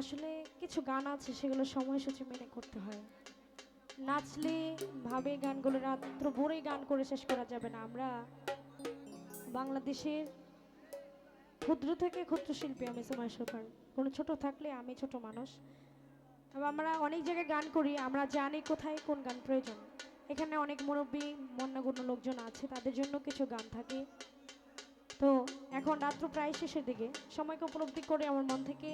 আসলে কিছু গান আছে, সেগুলো সময়সূচি মেনে করতে হয়। নাচলে ভাবে গানগুলো রাত্র ভোরে গান করে শেষ করা যাবে না। আমরা বাংলাদেশের ক্ষুদ্র থেকে ক্ষুদ্র শিল্পী আমি সময় সরকার। কোনো ছোট থাকলে আমি ছোট মানুষ। আমরা অনেক জায়গায় গান করি, আমরা জানি কোথায় কোন গান প্রয়োজন। এখানে অনেক মুরব্বী, মন্যগণ্য লোকজন আছে, তাদের জন্য কিছু গান থাকে। তো এখন রাত্র প্রায় শেষের দিকে। সময়কে উপলব্ধি করে আমার মন থেকে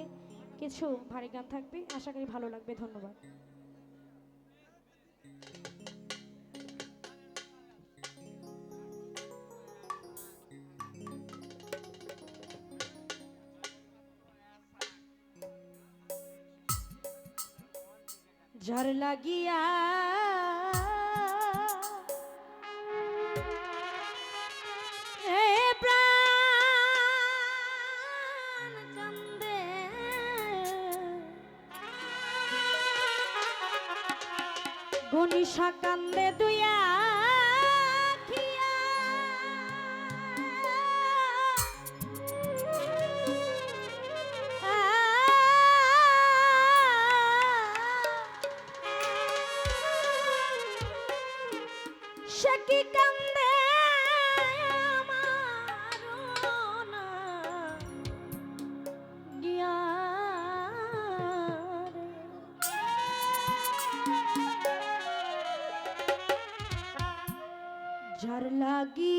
কিছু ভারী গান থাকবে। আশা করি ভালো লাগবে ধন্যবাদ। যার লাগিয়া গনিশা কান্দে দুয়া lagi.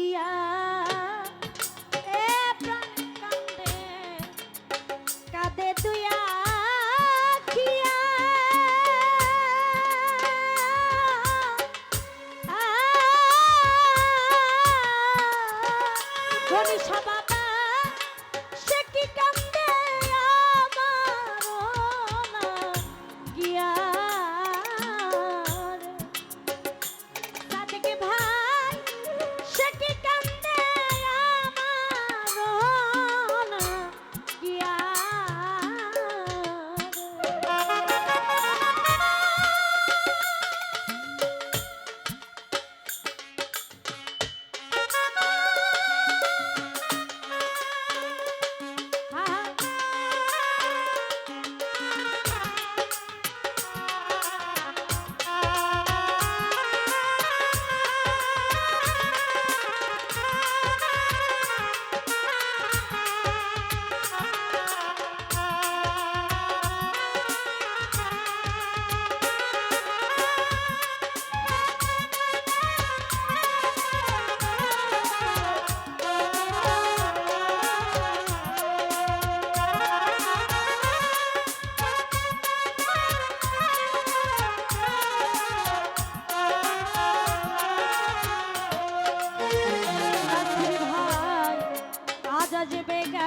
আসবে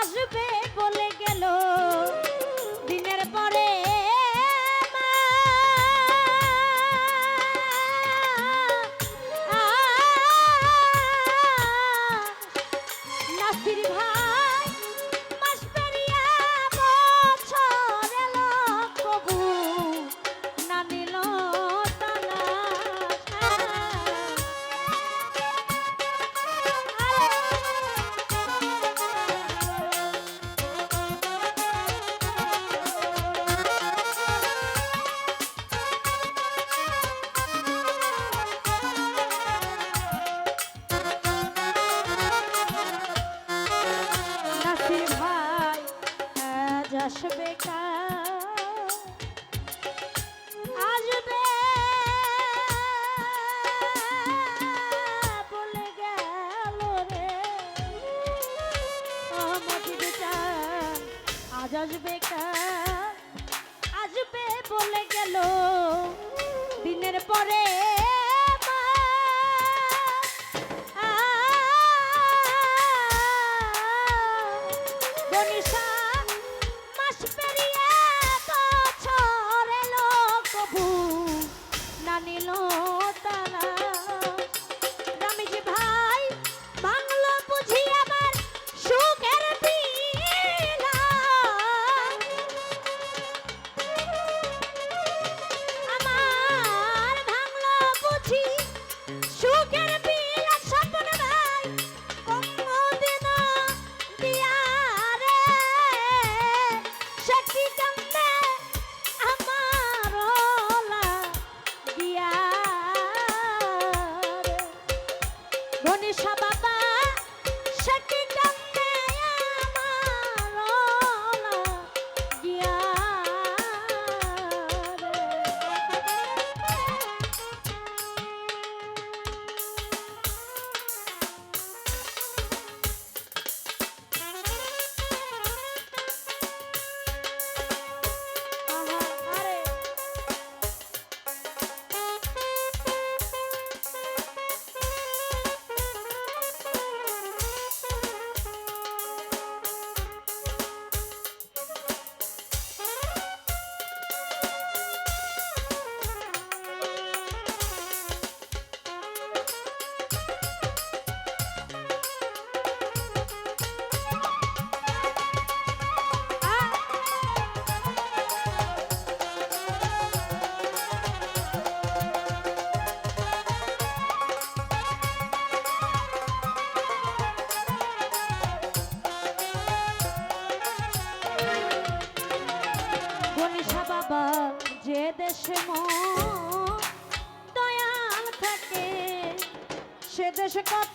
আসবে বলে গেল। আসবে কাল আসবে। বলে গেল রে। চান আজ আসবে কাল আসবে বলে গেল। দিনের পরে দেশে দয়াল থাকে। সে দেশে কত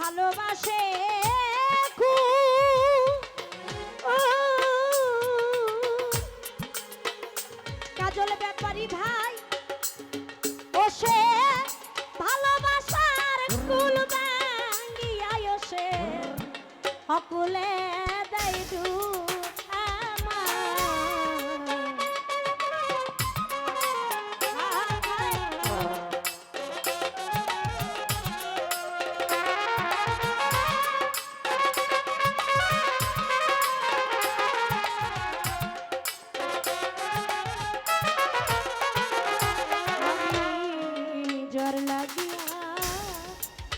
ভালোবাসে কাজল ব্যাপারী ভাই ওসে ভালোবাসার কুল ভাঙ্গিয়ায় সে অকুলে দেয়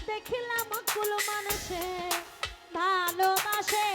দেখিলাম কুল মানুষে ভালোবাসে।